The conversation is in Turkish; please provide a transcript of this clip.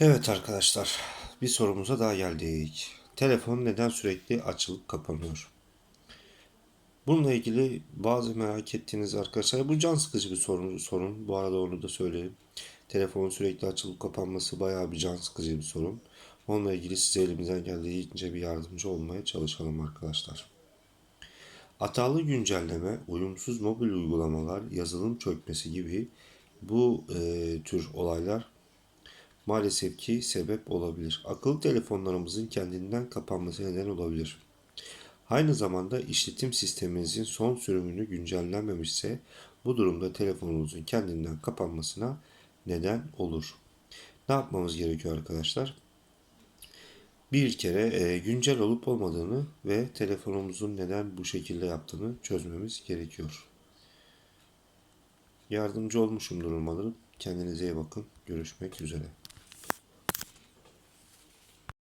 Evet arkadaşlar, bir sorumuza daha geldik. Telefon neden sürekli açılıp kapanıyor? Bununla ilgili bazı merak ettiğiniz arkadaşlar, bu can sıkıcı bir sorun, sorun. Bu arada onu da söyleyeyim. Telefonun sürekli açılıp kapanması bayağı bir can sıkıcı bir sorun. Onunla ilgili size elimizden geldiğince bir yardımcı olmaya çalışalım arkadaşlar. Hatalı güncelleme, uyumsuz mobil uygulamalar, yazılım çökmesi gibi bu e, tür olaylar maalesef ki sebep olabilir. Akıllı telefonlarımızın kendinden kapanması neden olabilir. Aynı zamanda işletim sisteminizin son sürümünü güncellenmemişse bu durumda telefonunuzun kendinden kapanmasına neden olur. Ne yapmamız gerekiyor arkadaşlar? Bir kere e, güncel olup olmadığını ve telefonumuzun neden bu şekilde yaptığını çözmemiz gerekiyor. Yardımcı olmuşumdur umarım. Kendinize iyi bakın. Görüşmek üzere.